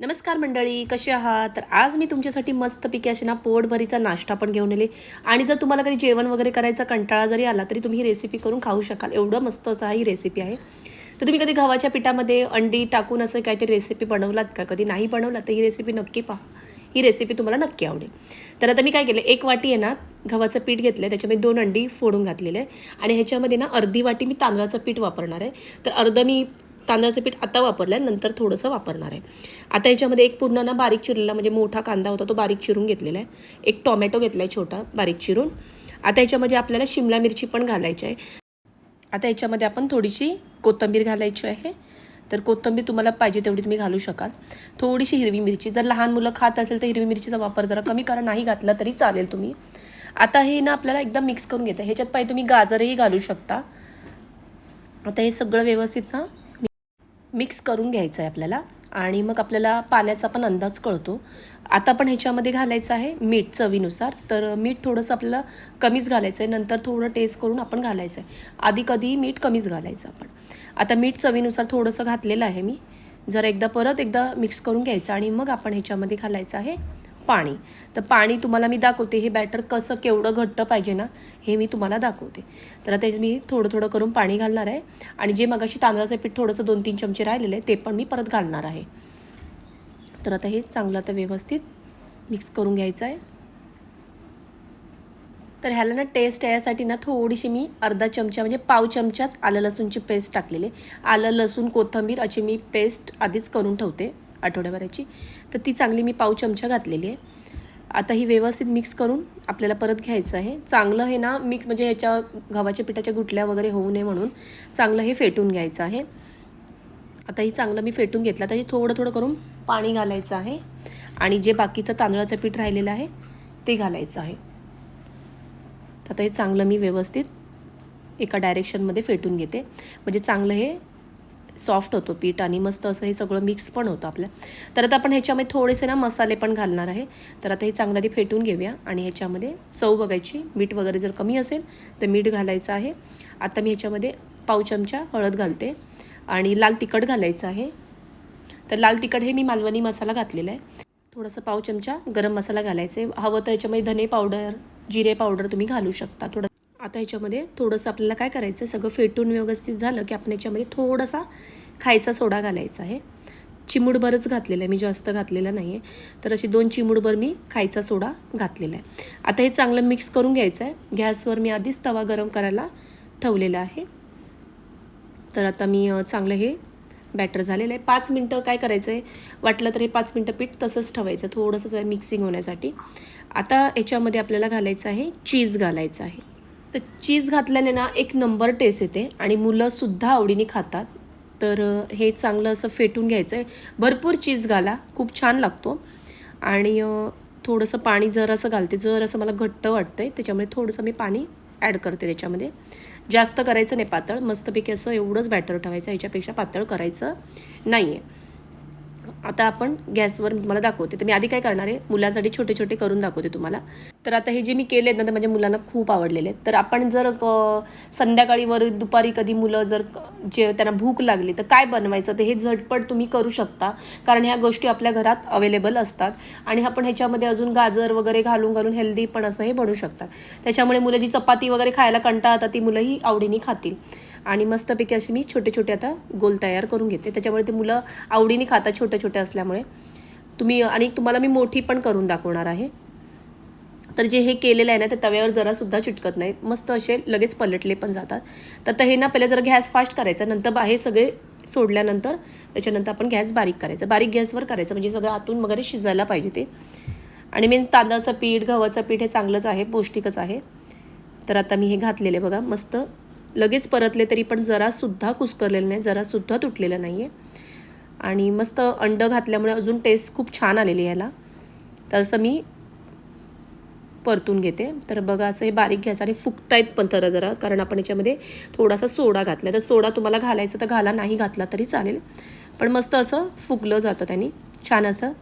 नमस्कार मंडळी कसे आहात? तर आज मी तुमच्यासाठी मस्तपैकी असे ना पोटभरीचा नाश्ता पण घेऊन आले. आणि जर तुम्हाला कधी जेवण वगैरे करायचा कंटाळा जरी आला तरी तुम्ही ही रेसिपी करून खाऊ शकाल. एवढं मस्त असा ही रेसिपी आहे. तर तुम्ही कधी गव्हाच्या पिठामध्ये अंडी टाकून असं काहीतरी रेसिपी बनवलात का? कधी नाही बनवलात तर ही रेसिपी नक्की पहा. ही रेसिपी तुम्हाला नक्की आवडेल. तर आता मी काय केलं एक वाटी आहे ना गव्हाचं पीठ घेतलं आहे त्याच्यामध्ये दोन अंडी फोडून घातलेले आहे. आणि ह्याच्यामध्ये ना अर्धी वाटी मी तांदळाचं पीठ वापरणार आहे. तर अर्ध मी तांदळाचं पीठ आता वापरलं आहे नंतर थोडंसं वापरणार आहे. आता याच्यामध्ये एक पूर्ण ना बारीक चिरलेला म्हणजे मोठा कांदा होता तो बारीक चिरून घेतलेला आहे. एक टोमॅटो घेतला आहे छोटा बारीक चिरून. आता याच्यामध्ये आपल्याला शिमला मिरची पण घालायची आहे. आता याच्यामध्ये आपण थोडीशी कोथिंबीर घालायची आहे. तर कोथिंबीर तुम्हाला पाहिजे तेवढी तुम्ही घालू शकाल. थोडीशी हिरवी मिरची जर लहान मुलं खात असेल तर हिरवी मिरचीचा वापर जरा कमी करा नाही घातला तरी चालेल तुम्ही. आता हे ना आपल्याला एकदम मिक्स करून घेतं ह्याच्यात पाहिजे तुम्ही गाजरही घालू शकता. आता हे सगळं व्यवस्थित ना मिक्स करून घ्यायचं आहे आपल्याला. आणि मग आपल्याला पाण्याचा पण अंदाज कळतो. आता पण ह्याच्यामध्ये घालायचं आहे मीठ चवीनुसार. तर मीठ थोडंसं आपल्याला कमीच घालायचं आहे. नंतर थोडं टेस्ट करून आपण घालायचं आहे. आधी कधीही मीठ कमीच घालायचं आपण. आता मीठ चवीनुसार थोडंसं घातलेलं आहे मी. जर एकदा परत एकदा मिक्स करून घ्यायचं. आणि मग आपण ह्याच्यामध्ये घालायचं आहे पाणी. तर पाणी तुम्हाला मी दाखवते. हे बॅटर कसं केवढं घट्ट पाहिजे ना हे मी तुम्हाला दाखवते. तर आता मी थोडं थोडं करून पाणी घालणार आहे. आणि जे मगाशी तांदळाचं पीठ थोडंसं दोन तीन चमचे राहिलेले आहे ते पण मी परत घालणार आहे. तर आता हे चांगलं आता व्यवस्थित मिक्स करून घ्यायचं आहे. तर ह्याला ना टेस्ट यासाठी ना थोडीशी मी अर्धा चमचा म्हणजे पाव चमचाच आलं लसूणची पेस्ट टाकलेली आलं लसूण कोथिंबीर अशी मी पेस्ट आधीच करून ठेवते. आठवड्याभराची. तर ती चांगली मी पाव चमचा घातलेली आहे. आता ही व्यवस्थित मिक्स करून आपल्याला परत घ्यायचं आहे. चांगलं हे ना मिक्स म्हणजे याच्या गव्हाच्या पिठाच्या गुटल्या वगैरे होऊ नये म्हणून चांगलं हे फेटून घ्यायचं आहे. आता ही चांगलं मी फेटून घेतलं. आता हे थोडं थोडं करून पाणी घालायचं आहे. आणि जे बाकीचं तांदळाचं पीठ राहिलेलं आहे ते घालायचं आहे. आता हे चांगलं मी व्यवस्थित एका डायरेक्शनमध्ये फेटून घेते. म्हणजे चांगलं हे सॉफ्ट होतो पीठ आणि मस्त असं हे सगळं मिक्स पण होतं आपलं. तर आता आपण ह्याच्यामध्ये थोडेसे ना मसाले पण घालणार आहे. तर आता हे चांगलं आधी फेटून घेऊया आणि ह्याच्यामध्ये चव बघायची. मीठ वगैरे जर कमी असेल तर मीठ घालायचं आहे. आता मी ह्याच्यामध्ये पाव चमचा हळद घालते आणि लाल तिखट घालायचं आहे. तर लाल तिखट हे मी मालवणी मसाला घातलेला आहे. थोडंसं पाव चमचा गरम मसाला घालायचा आहे. हवं तर ह्याच्यामध्ये धने पावडर जिरे पावडर तुम्ही घालू शकता. थोडं आता ह्याच्यामध्ये थोडंसं आपल्याला काय करायचं आहे? सगळं फेटून व्यवस्थित झालं की आपण याच्यामध्ये थोडासा खायचा सोडा घालायचा आहे. चिमूडभरच घातलेला आहे. मी जास्त घातलेला नाही आहे. तर अशी दोन चिमूडभर मी खायचा सोडा घातलेला आहे. आता हे चांगलं मिक्स करून घ्यायचं आहे. गॅसवर मी आधीच तवा गरम करायला ठेवलेला आहे. तर आता मी चांगलं हे बॅटर झालेलं आहे. पाच मिनटं काय करायचं आहे? वाटलं तर हे पाच मिनटं पीठ तसंच ठेवायचं. थोडंसं मिक्सिंग होण्यासाठी. आता याच्यामध्ये आपल्याला घालायचं आहे चीज घालायचं आहे. तर चीज घातल्याने ना एक नंबर टेस्ट येते आणि मुलंसुद्धा आवडीने खातात. तर हे चांगलं असं फेटून घ्यायचं आहे भरपूर चीज घाला खूप छान लागतो. आणि थोडंसं पाणी जर असं घालते. जर असं मला घट्ट वाटतं आहे त्याच्यामुळे थोडंसं मी पाणी ॲड करते त्याच्यामध्ये. जास्त करायचं नाही पातळ. मस्तपैकी असं एवढंच बॅटर ठेवायचं. याच्यापेक्षा पातळ करायचं नाही आहे आता आपण गॅसवर मला दाखवते. तर मी आधी काय करणार आहे? मुलासाठी छोटे छोटे करून दाखवते तुम्हाला. तर आता हे जे मी केले आहेत ना तर माझ्या मुलांना खूप आवडलेले आहेत. तर आपण जर संध्याकाळी वर दुपारी कधी मुलं जर जे त्यांना भूक लागली तर काय बनवायचं? तर हे झटपट तुम्ही करू शकता. कारण ह्या गोष्टी आपल्या घरात अवेलेबल असतात. आणि आपण ह्याच्यामध्ये अजून गाजर वगैरे घालून घालून हेल्दी पण असं हे बनू शकतात. त्याच्यामुळे मुलं जी चपाती वगैरे खायला कंटाळतात ती मुलंही आवडीने खातील. आणि मस्तपैकी अशी मी छोटे छोटे आता गोल तयार करून घेते. त्याच्यामुळे ते मुलं आवडीने खातात छोट्या छोट्या असल्यामुळे. तुम्ही आणि तुम्हाला मी मोठी पण करून दाखवणार आहे. तर जे हे केलेलं आहे ना ते तव्यावर जरासुद्धा चिटकत नाही. मस्त असे लगेच पलटले पण जातात. तर आता हे ना पहिले जरा गॅस फास्ट करायचा नंतर बाहेर सगळे सोडल्यानंतर त्याच्यानंतर आपण गॅस बारीक करायचं. बारीक गॅसवर करायचं म्हणजे सगळं आतून वगैरे शिजायला पाहिजे ते. आणि मेन तांदळाचं पीठ गव्हाचं पीठ हे चांगलंच आहे पौष्टिकच आहे. तर आता मी हे घातलेले बघा मस्त. लगेच परतले तरी पण जरासुद्धा कुसकरलेलं नाही जरासुद्धा तुटलेलं नाही आहे आणि मस्त अंड घातल्यामुळे अजून टेस्ट खूप छान आलेली याला. तर असं मी परतून घेते. तर बघा असं हे बारीक घ्यायचं आणि फुकतायत पण तर जरा कारण आपण याच्यामध्ये थोडासा सोडा घातला तर सोडा तुम्हाला घालायचा तर घाला नाही घातला तरी चालेल. पण मस्त असं फुगलं जातं त्यांनी. छान असं.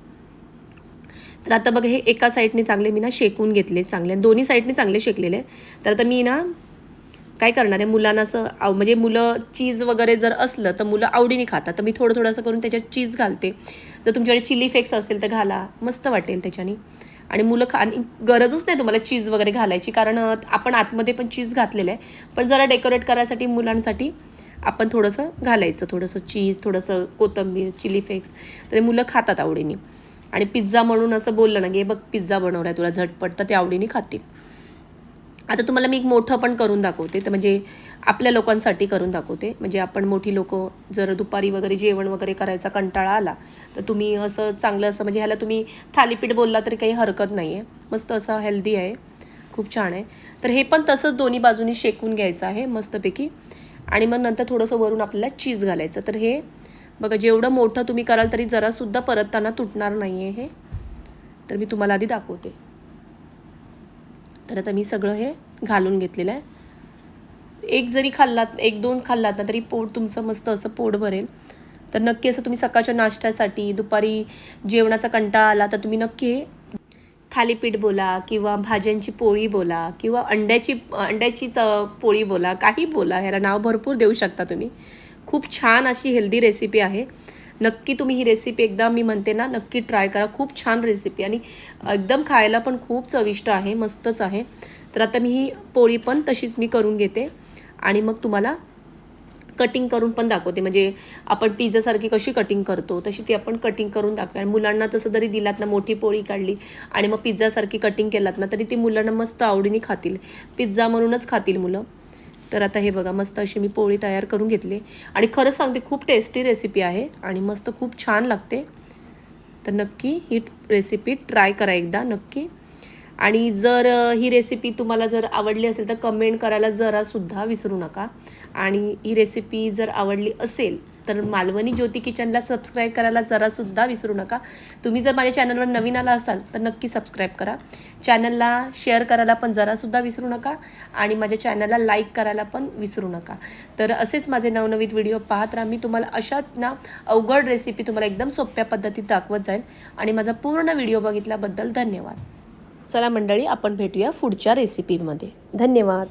तर आता बघा हे एका साईडने चांगले मी ना शेकून घेतले चांगले दोन्ही साईडने चांगले शेकलेले. तर आता मी ना काय करणार आहे मुलांना असं आव- म्हणजे मुलं चीज वगैरे जर असलं तर मुलं आवडीने खातात. तर मी थोडं थोडंसं करून त्याच्यात चीज घालते. जर तुमच्याकडे चिली फ्लेक्स असेल तर घाला. मस्त वाटेल त्याच्याने. आणि मुलं खा आणि गरजच नाही तुम्हाला चीज वगैरे घालायची कारण आपण आतमध्ये पण चीज घातलेलं आहे. पण जरा डेकोरेट करायसाठी मुलांसाठी आपण थोडंसं घालायचं थोडंसं चीज थोडंसं कोथिंबीर चिली फ्लेक्स तर मुलं खातात आवडीने. आणि पिझ्झा म्हणून असं बोललं ना की हे बघ पिझ्झा बनवला आहे तुला झटपट तर ते आवडीने खातील. आता तुम्हाला मी एक मोठं पण करून दाखवते. तर म्हणजे आपल्या लोकांसाठी करून दाखवते. म्हणजे आपण मोठी लोक जर दुपारी वगैरे जेवण वगैरे करायचा कंटाळा आला तर तुम्ही असं चांगलं असं म्हणजे ह्याला तुम्ही थालीपीठ बोलला तरी काही हरकत नाही आहे मस्त असं हेल्दी आहे. खूप छान आहे. तर हे पण तसंच दोन्ही बाजूनी शेकून घ्यायचं आहे मस्तपैकी. आणि मग नंतर थोडंसं वरून आपल्याला चीज घालायचं. तर हे बघा जेवढं मोठं तुम्ही कराल तरी जरासुद्धा परतताना तुटणार नाही आहे हे. तर मी तुम्हाला आधी दाखवते. तर आता मी सगळं हे घालून घेतलेलं आहे. एक जरी खाल्लात एक दोन खाल्लात ना तरी पोट तुमचं मस्त असं पोट भरेल. तर नक्की असं तुम्ही सकाळच्या नाश्त्यासाठी दुपारी जेवणाचा कंटाळा आला तर तुम्ही नक्की थालीपीठ बोला किंवा भाज्यांची पोळी बोला किंवा अंड्याची अंड्याची च पोळी बोला काही बोला ह्याला नाव भरपूर देऊ शकता तुम्ही. खूप छान अशी हेल्दी रेसिपी आहे. नक्की तुम्ही ही रेसिपी एकदा मी म्हणते ना नक्की ट्राय करा. खूप छान रेसिपी आणि एकदम खायला पण खूप चविष्ट आहे मस्तच आहे. तर आता मी ही पोळी पण तशीच मी करून घेते. आणि मग तुम्हाला कटिंग करून पण दाखवते. म्हणजे आपण पिझ्झासारखी कशी कटिंग करतो तशी ती आपण कटिंग करून दाखवूया आणि मुलांना तसं जरी दिलात ना मोठी पोळी काढली आणि मग पिझ्झासारखी कटिंग केलात ना तरी ती मुलांना मस्त आवडीने खातील. पिझ्झा म्हणूनच खातील मुलं. तर आता हे बघा मस्त अशी मी पोळी तयार करून घेतली. आणि खरंच सांगते खूप टेस्टी रेसिपी आहे आणि मस्त खूप छान लागते. तर नक्की ही रेसिपी ट्राय करा एकदा नक्की. आणि जर ही रेसिपी तुम्हाला जर आवडली असेल तर कमेंट करायला जरासुद्धा विसरू नका. आणि ही रेसिपी जर आवडली असेल तर मालवणी ज्योती किचनला सबस्क्राईब करायला जरासुद्धा विसरू नका. तुम्ही जर माझ्या चॅनलवर नवीन आला असाल तर नक्की सबस्क्राईब करा. चॅनलला शेअर करायला पण जरासुद्धा विसरू नका आणि माझ्या चॅनलला लाईक करायला पण विसरू नका. तर असेच माझे नवनवीन व्हिडिओ पाहत राहा. मी तुम्हाला अशाच ना अवघड रेसिपी तुम्हाला एकदम सोप्या पद्धतीत दाखवत जाईल. आणि माझा पूर्ण व्हिडिओ बघितल्याबद्दल धन्यवाद. चला मंडळी आपण भेटूया पुढच्या रेसिपीमध्ये धन्यवाद.